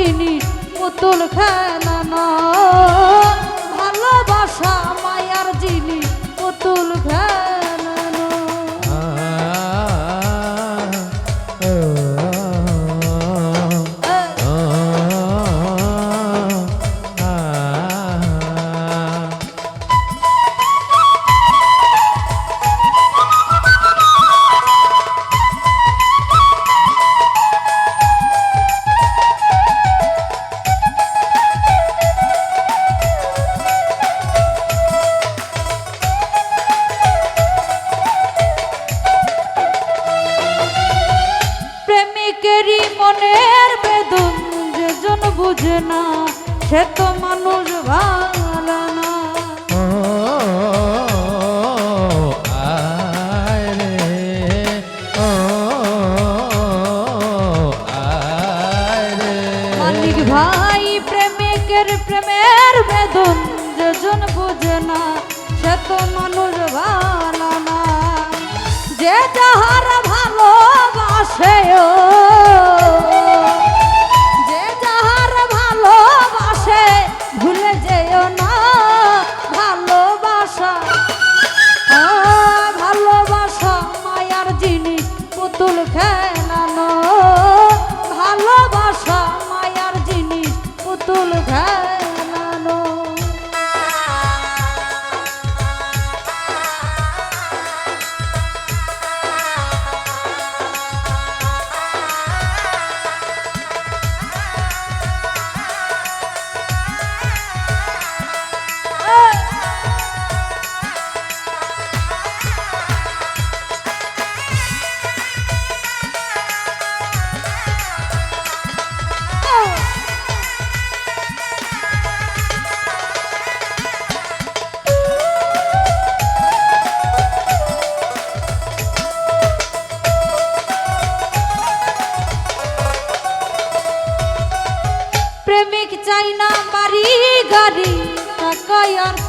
জিনিস পুতুল খেলানা। বুঝে না সে তো মানুষ ভালো।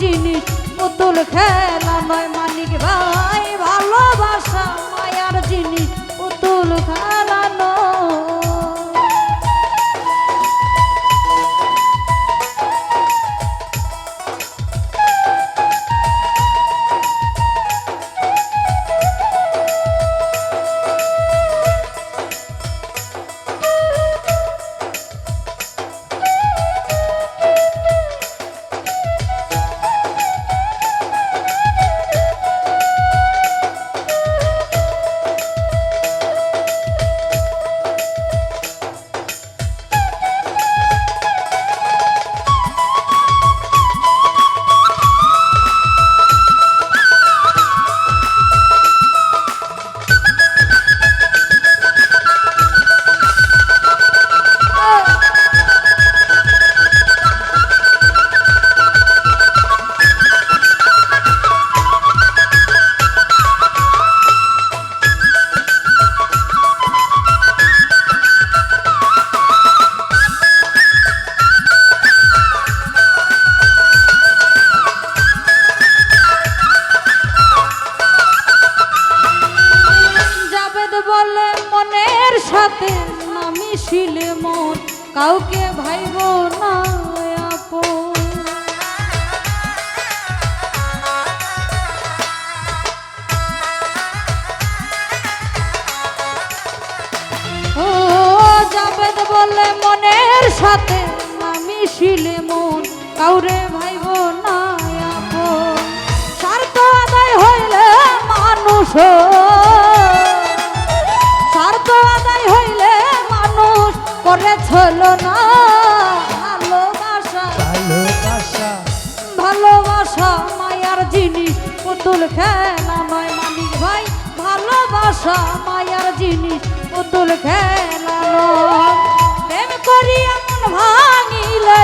জিনিস পুতুল খেলা নয় মানিক ভাই ভালোবাসা মায়ার জিনিস। দিলে মন কাউরে ভাইব না আপন। স্বার্থ আদায় হইলে মানুষ স্বার্থ আদায় হইলে মানুষ করে ছিল না। ভালোবাসা ভালোবাসা। ভালোবাসা মায়ার জিনিস পুতুল খেলা নয় মালিক ভাই। ভালোবাসা মায়ার জিনিস পুতুল খেলা নয়। করি এমন ভাঙিলে